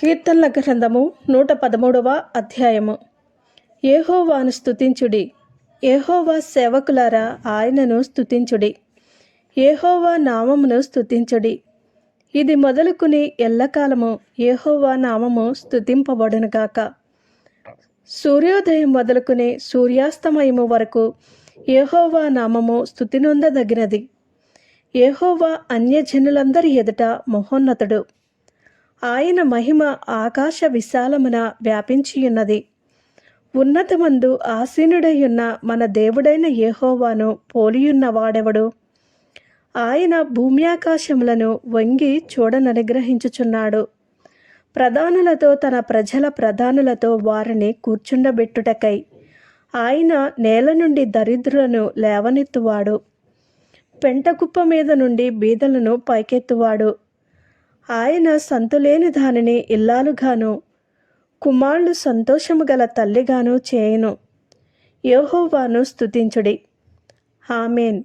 కీర్తనల గ్రంథము నూట పదమూడవ అధ్యాయము. ఏహోవాను స్తుతించుడి. ఏహోవా సేవకులారా ఆయనను స్తుతించుడి. ఏహోవా నామమును స్తుతించుడి. ఇది మొదలుకుని ఎల్లకాలము ఏహోవా నామము స్తుతింపబడునుగాక సూర్యోదయం మొదలుకుని సూర్యాస్తమయము వరకు ఏహోవా నామము స్తుతినొందదగినది. ఏహోవా అన్యజనులందరి ఎదుట మహోన్నతుడు. ఆయన మహిమ ఆకాశ విశాలమున వ్యాపించియున్నది. ఉన్నతమందు ఆసీనుడైయున్న మన దేవుడైన యేహోవాను పోలియున్న వాడెవడు ఆయన భూమ్యాకాశములను వంగి చూడననుగ్రహించుచున్నాడు. ప్రధానులతో తన ప్రజల ప్రధానులతో వారిని కూర్చుండబెట్టుటకై ఆయన నేల నుండి దరిద్రులను లేవనెత్తువాడు. పెంటకుప్ప మీద నుండి బీదలను పైకెత్తువాడు. ఆయన సంతులేని దానిని ఇల్లాలుగాను కుమారులు సంతోషము గల తల్లిగాను చేయును. యోహోవాను స్తుతించుడి. ఆమెన్.